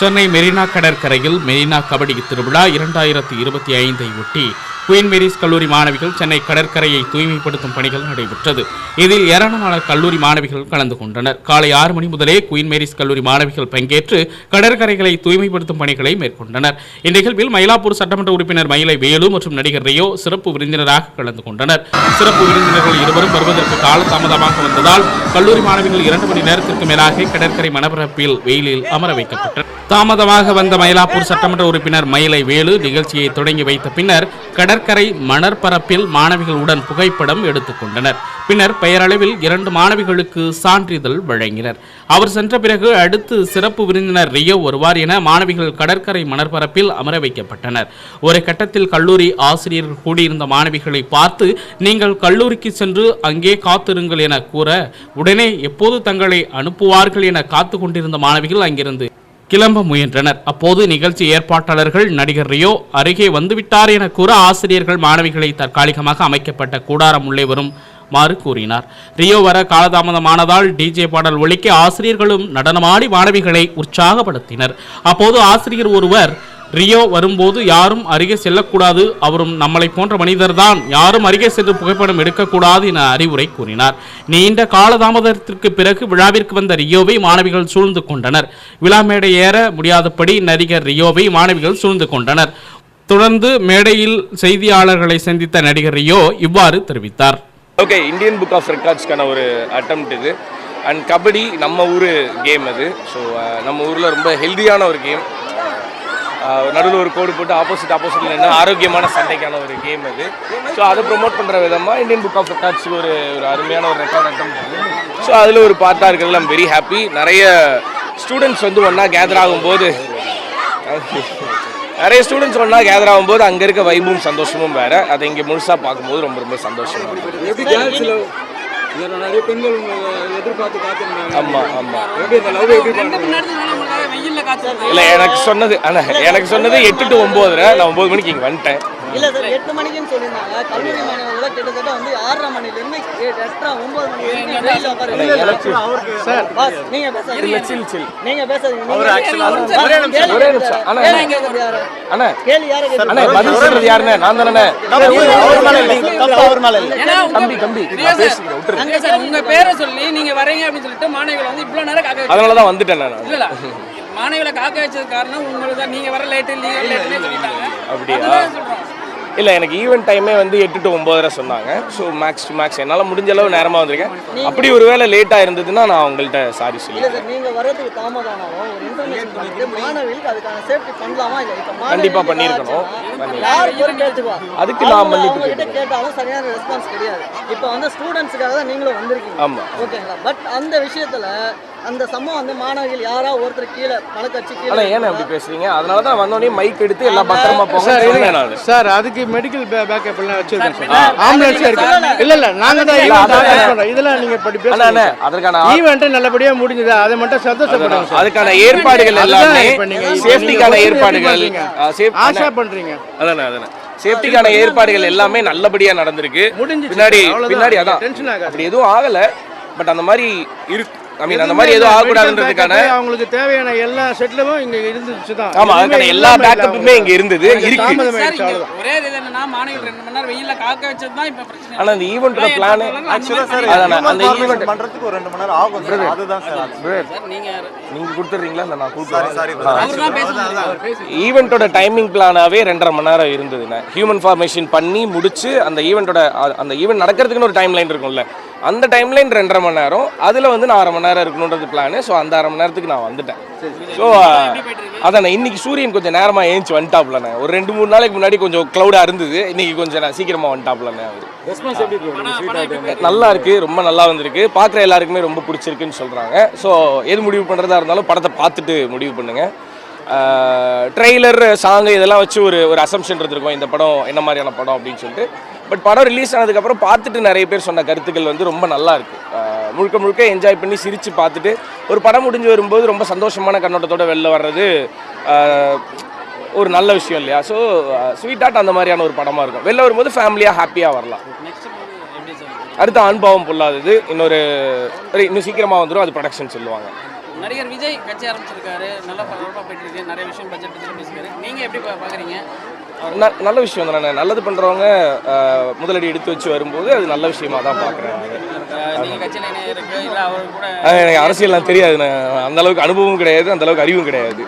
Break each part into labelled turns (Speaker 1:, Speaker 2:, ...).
Speaker 1: சென்னை மெரினா கடற்கரையில் மெரினா கபடி திருவிழா இரண்டாயிரத்தி இருபத்தி ஐந்தை ஒட்டி குயின் மேரிஸ் கல்லூரி மாணவிகள் சென்னை கடற்கரையை தூய்மைப்படுத்தும் பணிகள் நடைபெற்றது. இதில் ஏராளமான கல்லூரி மாணவிகள் கலந்து கொண்டனர். காலை ஆறு மணி முதலே குயின் மேரிஸ் கல்லூரி மாணவிகள் பங்கேற்று கடற்கரைகளை தூய்மைப்படுத்தும் பணிகளை மேற்கொண்டனர். இந்நிகழ்வில் மயிலாப்பூர் சட்டமன்ற உறுப்பினர் மயிலை வேலு மற்றும் நடிகர் ரியோ சிறப்பு விருந்தினராக கலந்து கொண்டனர். சிறப்பு விருந்தினர்கள் இருவரும் வருவதற்கு காலதாமதமாக வந்ததால் கல்லூரி மாணவிகள் இரண்டு மணி நேரத்திற்கு மேலாக கடற்கரை மணப்பரப்பில் வெயிலில் அமர வைக்கப்பட்டனர். தாமதமாக வந்த மயிலாப்பூர் சட்டமன்ற உறுப்பினர் மயிலை வேலு நிகழ்ச்சியை தொடங்கி வைத்த பின்னர் கடற்கரை மணற்பரப்பில் மாணவிகளுடன் புகைப்படம் எடுத்துக்கொண்டனர் பின்னர் பெயரளவில் இரண்டு மாணவிகளுக்கு சான்றிதழ் வழங்கினர். அவர் சென்ற பிறகு அடுத்து சிறப்பு விருந்தினர் ரியோ வருவார் என மாணவிகள் கடற்கரை மணற்பரப்பில் அமர வைக்கப்பட்டனர். ஒரு கட்டத்தில் கல்லூரி ஆசிரியர்கள் கூடியிருந்த மாணவிகளை பார்த்து நீங்கள் கல்லூரிக்கு சென்று அங்கே காத்திருங்கள் என கூற உடனே எப்போது தங்களை அனுப்புவார்கள் என காத்து கொண்டிருந்த மாணவிகள் அங்கிருந்து கிளம்ப முயன்றனர். அப்போது நிகழ்ச்சி ஏற்பாட்டாளர்கள் நடிகர் ரியோ அருகே வந்துவிட்டார் என கூற ஆசிரியர்கள் மாணவிகளை தற்காலிகமாக அமைக்கப்பட்ட கூடாரம் உள்ளே வரும் மாறு கூறினார். ரியோ வர காலதாமதமானதால் டிஜே பாடல் ஒழிக்க ஆசிரியர்களும் நடனமாடி மாணவிகளை உற்சாகப்படுத்தினர். அப்போது ஆசிரியர் ஒருவர் ரியோ வரும்போது யாரும் அருகே செல்லக்கூடாது. அவரும் நம்மளை போன்ற மனிதர்தான். யாரும் அருகே சென்று புகைப்படம் எடுக்கக்கூடாது என அறிவுரை கூறினார். நீண்ட காலதாமதத்திற்கு பிறகு விழாவிற்கு வந்த ரியோவை மாணவிகள் சூழ்ந்து கொண்டனர். விழா மேடை ஏற முடியாதபடி நடிகர் ரியோவை மாணவிகள் சூழ்ந்து கொண்டனர். தொடர்ந்து மேடையில் செய்தியாளர்களை சந்தித்த நடிகர் ரியோ இவ்வாறு தெரிவித்தார்.
Speaker 2: ஓகே இந்தியன் புக் ஆஃப் ரெக்கார்ட்ஸ்க்கான ஒரு அட்டம்ப்ட் இது. அண்ட் கபடி நம்ம ஊர் கேம் அது. ஸோ நம்ம ஊரில் ரொம்ப ஹெல்தியான ஒரு கேம். நடுவில் ஒரு கோடு போட்டு ஆப்போசிட் ஆப்போசிட்டில் என்ன ஆரோக்கியமான சண்டைக்கான ஒரு கேம் அது. ஸோ அதை ப்ரொமோட் பண்ணுற விதமாக இந்தியன் புக் ஆஃப் ரெக்கார்ட்ஸ் ஒரு ஒரு அருமையான ஒரு ரெக்கார்ட் அட்டம் ஸோ அதில் ஒரு பார்ட்டாக இருக்கிறதுல ஐம் வெரி ஹாப்பி நிறைய ஸ்டூடெண்ட்ஸ் வந்து ஒன்றா கேதர் ஆகும்போது நிறைய ஸ்டூடெண்ட்ஸ் ஒன்றா கேதர் ஆகும்போது அங்கே இருக்க வைபும் சந்தோஷமும் வேறு. அதை இங்கே முழுசாக பார்க்கும்போது ரொம்ப ரொம்ப சந்தோஷமாக
Speaker 3: நிறைய பெண்கள் எதிர்பார்த்து காத்திருந்தாங்க.
Speaker 2: ஆமாம் ஆமாம் இல்லை எனக்கு சொன்னது ஆனால் எனக்கு சொன்னது எட்டு டு ஒம்போதுரை நான் ஒம்பது மணிக்கு இங்கே வந்துட்டேன்.
Speaker 4: இல்ல சார் எட்டு மணிக்குன்னு சொல்லியிருந்தாங்க. கல்லூரி மாணவர்கள் கிட்டத்தட்ட வந்து ஆறரை மணில இருந்து எட்டரை ஒன்பது மணி வரைக்கும் வெயில்ல உட்காரு. சார் பாஸ் நீங்க பேசாதீங்க.
Speaker 2: சில் சில்.
Speaker 4: நீங்க பேசாதீங்க
Speaker 2: அவர்
Speaker 4: நீங்க
Speaker 2: actually
Speaker 4: பேசாதீங்க.
Speaker 2: ஒரே நிமிஷம்,
Speaker 4: கேள்வி யாரு?
Speaker 2: அண்ணா.
Speaker 4: கேள்வி யாரை
Speaker 2: அண்ணா
Speaker 4: கேட்கறது?
Speaker 2: பதில் சொல்றது யாருண்ணே நான் தானே தம்பி தம்பி
Speaker 5: உங்க பேரை சொல்லி நீங்க வரீங்க அப்படின்னு சொல்லிட்டு மாணவிகள் வந்து இவ்வளவு நேரம் காக்க வச்சு
Speaker 2: அதனால தான் வந்துட்டேன் நான்.
Speaker 5: இல்ல இல்ல. மாணவிகளை காக்க வச்சது காரணம் உங்களுக்கு தான். நீங்க வர லேட்டு நீங்க லேட்டுன்னு சொல்லிட்டாங்க.
Speaker 2: அப்படியா? இல்லை எனக்கு ஈவெண்ட் டைமே வந்து எட்டு டு ஒம்போதரை சொன்னாங்க. ஸோ மேக்ஸ் டு மேக்ஸ் என்னால் முடிஞ்ச அளவு நேரமாக வந்திருக்கேன். அப்படி ஒரு வேளை லேட்டாக இருந்ததுன்னா நான் உங்கள்கிட்ட சாரி
Speaker 4: இல்ல
Speaker 2: சொல்லிடுறேன்
Speaker 4: சார் நீங்க வர்றதுக்கு தாமதம் ஆனாலும் ஒரு இன்ஃபர்மேஷன் பண்ணிட்டு மாணவிகளுக்கு அதுக்கான சேஃப்டி பண்ணலாமா இல்ல? இப்ப மாணவிகளுக்கு
Speaker 2: கண்டிப்பா
Speaker 4: ஏதாவது
Speaker 2: பண்ணியிருக்கணும். அதுக்கு நான்
Speaker 4: கிட்ட கேட்டாலும் சரியான ரெஸ்பான்ஸ் கிடையாது. இப்போ வந்து ஸ்டூடெண்ட்ஸுக்காக தான் நீங்களும் வந்திருக்கீங்க.
Speaker 2: ஆமா.
Speaker 4: ஓகேங்களா பட் அந்த விஷயத்துல அந்த சம்பவம் வந்து மாணவிகள் யாரா ஒருத்தர் கீழே மலக்கட்சி கீழே
Speaker 2: ஏன் அப்படி பேசுறீங்க? அதனால தான் வந்தோடனே மைக் எடுத்து எல்லாம் பத்திரமா போங்க.
Speaker 6: சார் அதுக்கு மெடிக்கல் பேக்கப் எல்லாம் வச்சிருக்கேன்
Speaker 5: சார்.
Speaker 6: ஆம்புலன்ஸ் இருக்கு. இல்ல இல்ல நாங்க தான் இதெல்லாம் நீங்க படி
Speaker 2: அண்ணா அண்ணா
Speaker 6: பேசுங்க
Speaker 2: அதற்கான
Speaker 6: ஈவெண்ட் நல்லபடியா முடிஞ்சது? அதை மட்டும் சந்தோஷப்படுங்க
Speaker 2: அதுக்கான ஏற்பாடுகள் எல்லாமே சேஃப்டிக்கான ஏற்பாடுகள்
Speaker 6: ஆஷா பண்றீங்க.
Speaker 2: அதானே அதானே. சேஃப்டிக்கான ஏற்பாடுகள் எல்லாமே நல்லபடியா நடந்திருக்கு. பின்னாடி. பின்னாடி அதான்.
Speaker 6: டென்ஷன் ஆகாது.
Speaker 2: அப்படி எதுவும் ஆகல. பட் அந்த மாதிரி இருக்கு. ஐ மீன் அந்த மாதிரி எதுவும் ஆகக்கூடாதுன்றதுக்கான
Speaker 6: அவங்களுக்கு தேவையான எல்லா செட்டிலும் இங்க இருந்துச்சு தான்
Speaker 2: ஆமா அதுக்கான எல்லா பேக்கப்புமே இங்க இருந்தது இருக்கு.
Speaker 5: சார் ஒரே இது என்னன்னா மாணவிகள் ரெண்டு மணி நேரம் வெயில்ல காக்க வச்சது தான் இப்ப பிரச்சனை.
Speaker 2: ஆனா இந்த ஈவெண்டோட பிளான்
Speaker 5: ஆக்சுவலா சார்
Speaker 2: அதானே அந்த ஈவெண்ட்
Speaker 7: பண்றதுக்கு ஒரு ரெண்டு மணி நேரம் ஆகும் சார். அதுதான் சார்.
Speaker 5: சார் நீங்க
Speaker 2: நீங்க கொடுத்துறீங்களா இல்ல நான்
Speaker 7: சாரி
Speaker 5: அவர் பேசுறாரு
Speaker 2: ஈவெண்ட்டோட டைமிங் பிளானாவே ரெண்டரை மணி நேரம் இருந்ததுண்ணே. ஹியூமன் ஃபார்மேஷன் பண்ணி முடிச்சு அந்த ஈவெண்ட்டோட அந்த ஈவெண்ட் நடக்கிறதுக்குன்னு ஒரு டைம் லைன் இருக்கும்ல. அந்த டைம் லைன் ரெண்டரை மணி நேரம். அதில் வந்து நான் அரை மணி நேரம் இருக்கணுன்றது பிளானு ஸோ அந்த அரை மணி நேரத்துக்கு நான் வந்துட்டேன். ஸோ அதான் இன்னைக்கு சூரியன் கொஞ்சம் நேரமாக ஏஞ்சி வந்துட்டாப்லண்ணே ஒரு ரெண்டு மூணு நாளைக்கு முன்னாடி கொஞ்சம் க்ளௌடாக இருந்தது. இன்னைக்கு கொஞ்சம் நான் சீக்கிரமாக வந்துட்டாப்லண்ணே அவர் நல்லா இருக்கு? ரொம்ப நல்லா வந்திருக்கு. பார்க்குற எல்லாருக்குமே ரொம்ப பிடிச்சிருக்குன்னு சொல்கிறாங்க ஸோ எது முடிவு பண்ணுறதா இருந்தாலும் படத்தை பார்த்துட்டு முடிவு பண்ணுங்க. ட்ரெய்லர் சாங் இதெல்லாம் வச்சு ஒரு ஒரு அசம்ஷன் இருந்திருக்கும். இந்த படம் என்ன மாதிரியான படம் அப்படின்னு சொல்லிட்டு. பட் படம் ரிலீஸ் ஆனதுக்கப்புறம் பார்த்துட்டு நிறைய பேர் சொன்ன கருத்துக்கள் வந்து ரொம்ப நல்லா இருக்கு. ஆஹ் முழுக்க முழுக்க என்ஜாய் பண்ணி சிரித்து பார்த்துட்டு ஒரு படம் முடிஞ்சு வரும்போது ரொம்ப சந்தோஷமான கண்ணோட்டத்தோட வெளில வர்றது ஒரு நல்ல விஷயம் இல்லையா? ஸோ ஸ்வீட் ஆர்ட் அந்த மாதிரியான ஒரு படமாக இருக்கும். வெளில வரும்போது ஃபேமிலியாக ஹாப்பியாக வரலாம். அடுத்த ஆண்பாவம் பொல்லாதது. இன்னொரு இன்னும் சீக்கிரமாக வந்துடும் அது ப்ரொடக்ஷன் சொல்லுவாங்க.
Speaker 5: நடிகர் விஜய் கட்சி ஆரம்பிச்சிருக்காரு நல்லா பரபரப்பாக போயிட்டு இருக்கு நிறைய விஷயம் பட்ஜெட் பற்றி பேசியிருக்காரு. நீங்க எப்படி பா- பாக்குறீங்க?
Speaker 2: ந- நல்ல விஷயம் தானே நல்லது பண்ணுறவங்க முதலடி எடுத்து வச்சு வரும்போது அது நல்ல விஷயமா தான் பார்க்குறேன் எனக்கு அரசியல்லாம் தெரியாது நான் அந்த அளவுக்கு அனுபவம் கிடையாது அந்த அளவுக்கு அறிவும் கிடையாது.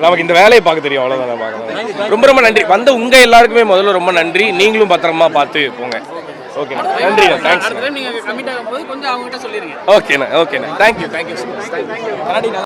Speaker 2: நமக்கு இந்த வேலையை பார்க்க தெரியும் அவ்வளோதான் பார்க்கலாம் ரொம்ப ரொம்ப நன்றி. வந்த உங்கள் எல்லாருக்குமே முதல்ல ரொம்ப நன்றி. நீங்களும் பத்திரமா பார்த்து போங்க. ஓகேண்ணா நன்றி தேங்க்ஸ்
Speaker 5: அடுத்த டைம் நீங்க கமிட் ஆகும்போது கொஞ்சம் அவங்க கிட்ட சொல்லிருங்க
Speaker 2: ஓகேண்ணா ஓகேண்ணா தேங்க்யூ தேங்க்யூ ஸோ மச்